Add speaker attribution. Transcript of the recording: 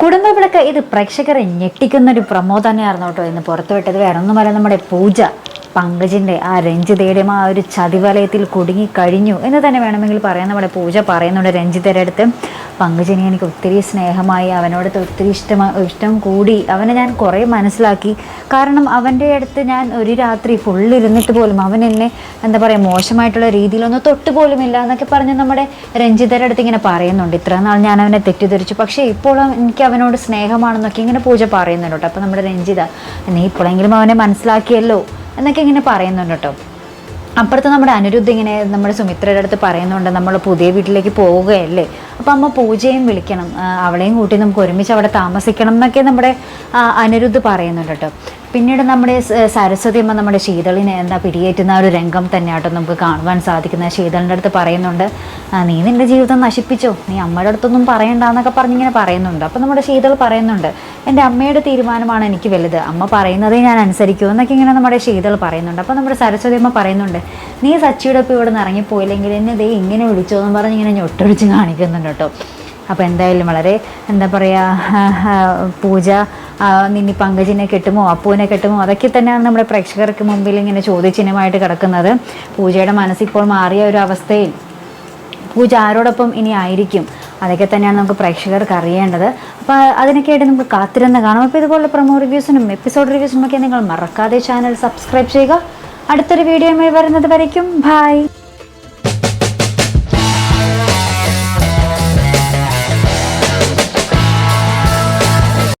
Speaker 1: കുടുംബ വിളക്ക് ഇത് പ്രേക്ഷകരെ ഞെട്ടിക്കുന്ന ഒരു പ്രമോ തന്നെയായിരുന്നു കേട്ടോ ഇന്ന് പുറത്തുവിട്ടത് വേറെ ഒന്നുമല്ല നമ്മുടെ പൂജ. പങ്കജിന്റെ ആ രഞ്ജിതയുടെയും ആ ഒരു ചതിവലയത്തിൽ കുടുങ്ങി കഴിഞ്ഞു എന്ന് തന്നെ വേണമെങ്കിൽ പറയാം. നമ്മുടെ പൂജ പറയുന്നുണ്ട് രഞ്ജിതയുടെ അടുത്ത്. പങ്കജിനെ എനിക്ക് ഒത്തിരി സ്നേഹമായി അവനോട് ഒത്തിരി ഇഷ്ടം ഇഷ്ടം കൂടി. അവനെ ഞാൻ കുറേ മനസ്സിലാക്കി. കാരണം അവന്റെ അടുത്ത് ഞാൻ ഒരു രാത്രി ഫുള്ള് ഇരുന്നിട്ട് പോലും അവൻ എന്നെ എന്താ പറയുക മോശമായിട്ടുള്ള രീതിയിലൊന്നും തൊട്ട് പോലും ഇല്ല എന്നൊക്കെ പറഞ്ഞ് നമ്മുടെ രഞ്ജിതരുടെ അടുത്ത് ഇങ്ങനെ പറയുന്നുണ്ട്. ഇത്ര നാൾ ഞാൻ അവനെ തെറ്റിദ്ധരിച്ചു. പക്ഷേ ഇപ്പോൾ എനിക്ക് അവനോട് സ്നേഹമാണെന്നൊക്കെ ഇങ്ങനെ പൂജ പറയുന്നുണ്ട് കേട്ടോ. അപ്പോൾ നമ്മുടെ രഞ്ജിത നീ ഇപ്പോഴെങ്കിലും അവനെ മനസ്സിലാക്കിയല്ലോ? എന്നൊക്കെ ഇങ്ങനെ പറയുന്നുണ്ട് കേട്ടോ. അപ്പുറത്ത് നമ്മുടെ അനിരുദ്ധ ഇങ്ങനെ നമ്മുടെ സുമിത്രയുടെ അടുത്ത് പറയുന്നുണ്ട് നമ്മൾ പുതിയ വീട്ടിലേക്ക് പോവുകയല്ലേ? അപ്പം അമ്മ പൂജയും വിളിക്കണം. അവളെയും കൂട്ടി നമുക്ക് ഒരുമിച്ച് അവിടെ താമസിക്കണം എന്നൊക്കെ നമ്മുടെ അനിരുദ്ധ് പറയുന്നുണ്ട് കേട്ടോ. പിന്നീട് നമ്മുടെ സരസ്വതി അമ്മ നമ്മുടെ ശീതളിനെ എന്താ പിടിയേറ്റുന്ന ഒരു രംഗം തന്നെയാട്ടോ നമുക്ക് കാണുവാൻ സാധിക്കുന്ന ശീതളിന്റെ അടുത്ത് പറയുന്നുണ്ട് നീ നിന്റെ ജീവിതം നശിപ്പിച്ചോ. നീ അമ്മയുടെ അടുത്തൊന്നും പറയണ്ടെന്നൊക്കെ പറഞ്ഞിങ്ങനെ പറയുന്നുണ്ട്. അപ്പോൾ നമ്മുടെ ശീതൾ പറയുന്നുണ്ട് എന്റെ അമ്മയുടെ തീരുമാനമാണ് എനിക്ക് വലുത്. അമ്മ പറയുന്നതേ ഞാൻ അനുസരിക്കൂ എന്നൊക്കെ ഇങ്ങനെ നമ്മുടെ ശീതൾ പറയുന്നുണ്ട്. അപ്പോൾ നമ്മുടെ സരസ്വതി അമ്മ പറയുന്നുണ്ട് നീ സച്ചിയുടെ ഒപ്പം ഇവിടെ നിന്ന് ഇറങ്ങിപ്പോയില്ലെങ്കിൽ എന്നെ ദേ ഇങ്ങനെ വിളിച്ചോ എന്ന് പറഞ്ഞ് ഇങ്ങനെ ഞൊട്ടൊഴിച്ച് കാണിക്കുന്നുണ്ട് കേട്ടോ. അപ്പോൾ എന്തായാലും വളരെ എന്താ പറയുക പൂജ നിന്നി പങ്കജിനെ കെട്ടുമോ അപ്പുവിനെ കെട്ടുമോ അതൊക്കെ തന്നെയാണ് നമ്മുടെ പ്രേക്ഷകർക്ക് മുമ്പിൽ ഇങ്ങനെ ചോദ്യചിഹ്നമായിട്ട് കിടക്കുന്നത്. പൂജയുടെ മനസ്സിപ്പോൾ മാറിയ ഒരു അവസ്ഥയിൽ പൂജ ആരോടൊപ്പം ഇനി ആയിരിക്കും? അതൊക്കെ തന്നെയാണ് നമുക്ക് പ്രേക്ഷകർക്ക് അറിയേണ്ടത്. അപ്പോൾ അതിനൊക്കെയായിട്ട് നമുക്ക് കാത്തിരുന്ന് കാണാം. അപ്പോൾ ഇതുപോലെ പ്രൊമോ റിവ്യൂസിനും എപ്പിസോഡ് റിവ്യൂസിനും ഒക്കെ നിങ്ങൾ മറക്കാതെ ചാനൽ സബ്സ്ക്രൈബ് ചെയ്യുക. അടുത്തൊരു വീഡിയോയുമായി വരുന്നത് വരയ്ക്കും. ബൈ